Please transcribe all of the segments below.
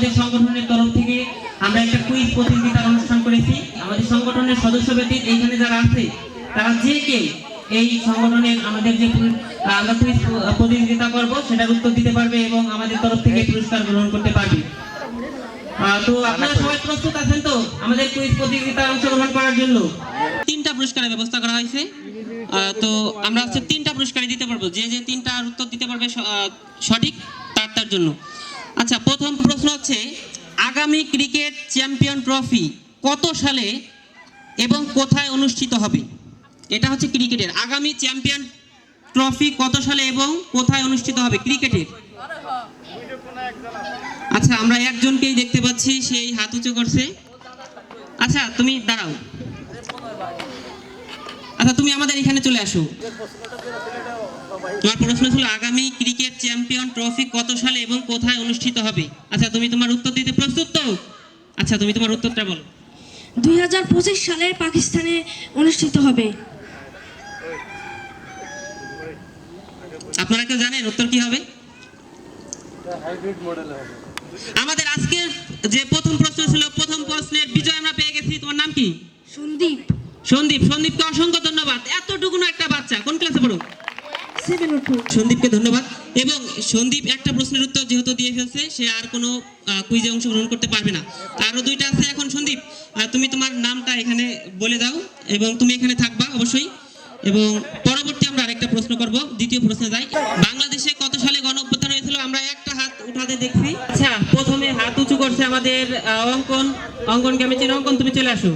আমাদের সংগঠনের তরফ থেকে আমরা একটা কুইজ প্রতিযোগিতার অনুষ্ঠান করেছি। আমাদের সংগঠনের সদস্য ব্যতীত এইখানে যারা আছে, তারা যে কেউ এই সংগঠনের আমাদের যে আমরা কুইজ প্রতিযোগিতা করব, সেটার উত্তর দিতে পারবে এবং আমাদের তরফ থেকে পুরস্কার গ্রহণ করতে পারবে। তো আপনারা তো? আমাদের কুইজ করার জন্য। তিনটা পুরস্কারের ব্যবস্থা করা হয়েছে। তো আমরা হচ্ছে তিনটা পুরস্কারই দিতে পারব। যে যে উত্তর দিতে পারবে সঠিক, তার তার জন্য। আচ্ছা প্রথম প্রশ্ন হচ্ছে, আগামী ক্রিকেট চ্যাম্পিয়ন ট্রফি কত সালে এবং কোথায় অনুষ্ঠিত হবে? এটা হচ্ছে ক্রিকেটের। আগামী চ্যাম্পিয়ন ট্রফি কত সালে এবং কোথায় অনুষ্ঠিত হবে? ক্রিকেটের। আচ্ছা আমরা একজনকেই দেখতে পাচ্ছি, সেই হাত উঁচু করছে। আচ্ছা তুমি দাঁড়াও। আচ্ছা তুমি আমাদের এখানে চলে আসো। তোমার প্রশ্ন ছিল আগামী ক্রিকেট চ্যাম্পিয়ন ট্রফি কত সালে এবং কোথায় অনুষ্ঠিত হবে? আচ্ছা তুমি তোমার উত্তর দিতে প্রস্তুত তো? আচ্ছা তুমি তোমার উত্তরটা বলো। দুই হাজার পঁচিশ সালে পাকিস্তানে অনুষ্ঠিত হবে। আপনারা কেউ জানেন উত্তর কি হবে? আমাদের আজকের যে প্রথম প্রশ্ন ছিল প্রথম প্রশ্নের বিজয় আমরা পেয়ে গেছি। তোমার নাম কি? সন্দীপ। সন্দীপ। সন্দীপকে অসংখ্য ধন্যবাদ। এতটুকুনো একটা বাচ্চা। কোন ক্লাসে পড়ো সেভেন ও টু সন্দীপকে ধন্যবাদ। এবং সন্দীপ একটা প্রশ্নের উত্তর যেহেতু দিয়ে ফেলছে সে আর কোনো কুইজে অংশগ্রহণ করতে পারবে না। আরও দুইটা আছে এখন সন্দীপ। তুমি তোমার নামটা এখানে বলে দাও এবং তুমি এখানে থাকবা অবশ্যই। এবং পরবর্তী আমরা আরেকটা প্রশ্ন করব দ্বিতীয় প্রশ্নে যাই। বাংলাদেশে কত সালে গণ অভ্যুত্থান হয়েছিল? আমরা একটা হাত উঠাতে দেখছি। আচ্ছা প্রথমে হাত উঁচু করছে আমাদের অঙ্কন অঙ্কন কেমিচির অঙ্কন তুমি চলে আসো।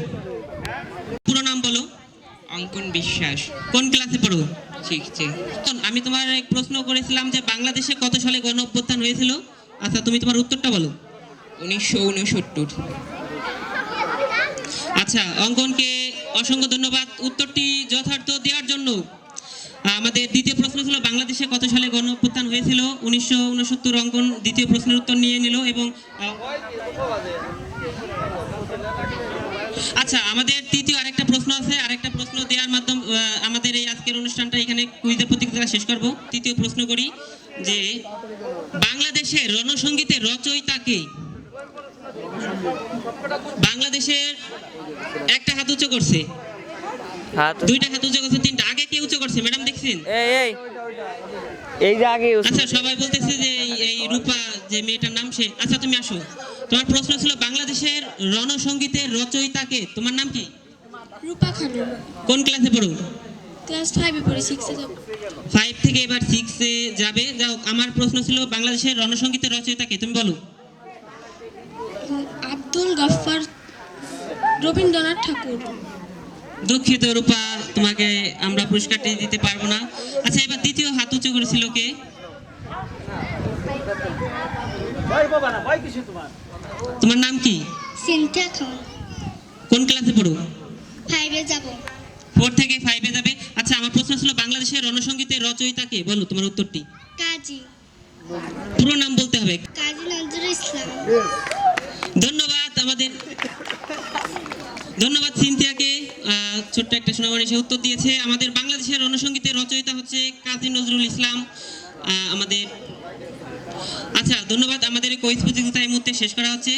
পুরো নাম বলো। অঙ্কন বিশ্বাস। কোন ক্লাসে পড়ো? শিখছে এখন আমি তোমার এক প্রশ্ন করেছিলাম যে বাংলাদেশে কত সালে গণ অভ্যুত্থান হয়েছিল? আচ্ছা তুমি তোমার উত্তরটা বলো। উনিশশো উনসত্তর। আচ্ছা অঙ্কনকে অসংখ্য ধন্যবাদ। উত্তরটি যথার্থ দেওয়ার জন্য। আমাদের দ্বিতীয় প্রশ্ন ছিল, বাংলাদেশে কত সালে গণ অভ্যুত্থান হয়েছিল? উনিশশো উনসত্তর, অঙ্কন দ্বিতীয় প্রশ্নের উত্তর নিয়ে নিল এবং আচ্ছা আমাদের তৃতীয় আরেকটা প্রশ্ন আছে। আরেকটা প্রশ্ন দেওয়ার মাধ্যম আমাদের এই আজকের অনুষ্ঠানটা এখানে কুইজের প্রতিযোগিতা শেষ করব। তৃতীয় প্রশ্ন করি যে বাংলাদেশের রণসঙ্গীতের রচয়িতাকে বাংলাদেশের একটা হাত উঁচু করছে। হাত। দুইটা হাত উঁচু করছে তিনটা। আগে কে উঁচু করছে? ম্যাডাম দেখছেন? এই এই। এই যে আগে আচ্ছা সবাই বলতেছে যে এই রূপা যে মেয়েটার নাম সে। আচ্ছা তুমি আসো। তোমার প্রশ্ন ছিল বাংলাদেশের রণসঙ্গীতের রচয়িতাকে তোমার নাম কি? রূপা খানম। কোন ক্লাসে পড়ো? ক্লাস ফাইভে পড়ি সিক্সে যাব। ফাইভ থেকে এবার সিক্সে যাবে। যাও আমার প্রশ্ন ছিল বাংলাদেশের রণসঙ্গীতের রচয়িতাকে তুমি বলো। আব্দুল গাফফার রবীন্দ্রনাথ ঠাকুর। দুঃখিত রূপা তোমাকে আমরা পুরস্কারটি দিতে পারব না। আচ্ছা এবার দ্বিতীয় হাত উঁচু করেছিল কে? তোমার নাম কি? সিনথিয়া খান কোন ক্লাসে পড়ো? ফাইভে যাব। ফোর থেকে ফাইভে যাবে। আচ্ছা আমার প্রশ্ন ছিল বাংলাদেশের রণসঙ্গীতের রচয়িতাকে। বলো তোমার উত্তরটি। কাজী। পুরো নাম বলতে হবে। কাজী নজরুল ইসলাম। ধন্যবাদ আমাদের। ধন্যবাদ সিনথিয়াকে। ছোট্ট একটা সোনামণি সে উত্তর দিয়েছে। আমাদের বাংলাদেশের রণসঙ্গীতের রচয়িতা হচ্ছে কাজী নজরুল ইসলাম। আহ, আমাদের আচ্ছা ধন্যবাদ আমাদের এই কৈশ প্রতিযোগিতা এই মুহূর্তে শেষ করা হচ্ছে।